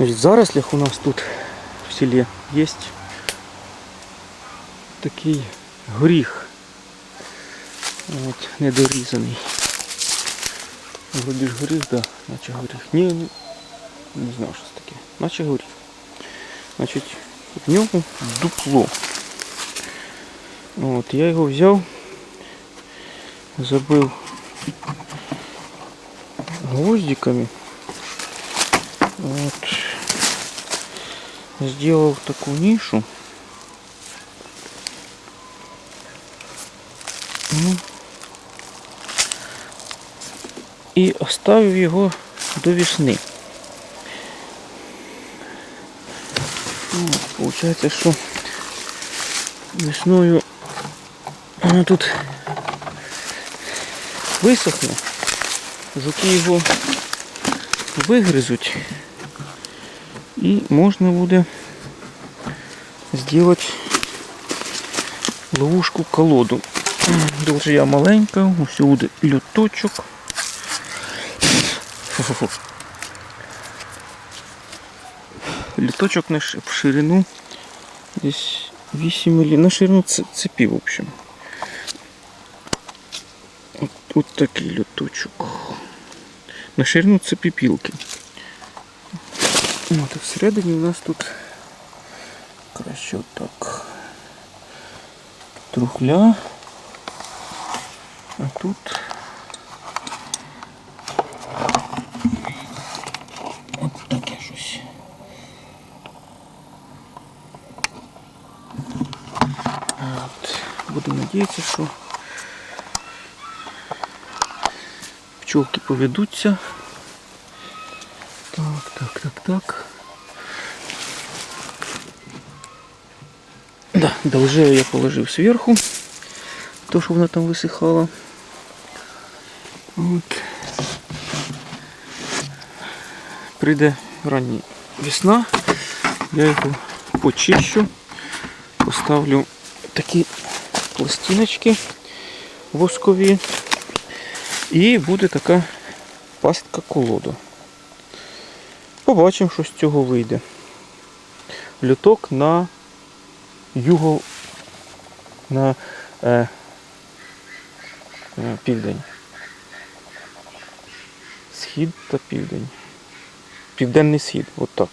Значить, в зарослях у нас тут в селі є такий горіх. От, недорізаний. Вроді ж горіх, да, наче горіх. Ні, не, не знаю, що це таке. Наче горіх. Значить, в ньому дупло. От, я його взяв, забив гвоздиками. Вот. Сделал такую нишу. Ну. І оставив його до весни. Ну, Получається, що весною воно тут висохне, жуки його вигризуть і можна буде зробити ловушку колоду. Я маленька, усюди люточок. Люточок на ш- в ширину десь 8 мм, на ширину цепи, в общем. От такий люточок. На ширину цепи пілки. От, всередині у нас тут краще отак. Трухля. А тут от таке щось. От. Буду надіятися, що пчолки поведуться. Так, так, так, так. Да, должею я положив сверху, то, що вона там висихала. От. Прийде рання весна, я його почищу, поставлю такі пластиночки воскові і буде така пастка колоду. Побачимо, що з цього вийде. Люток на юго на е, е, південь. Схід та південь. Південний схід, от так.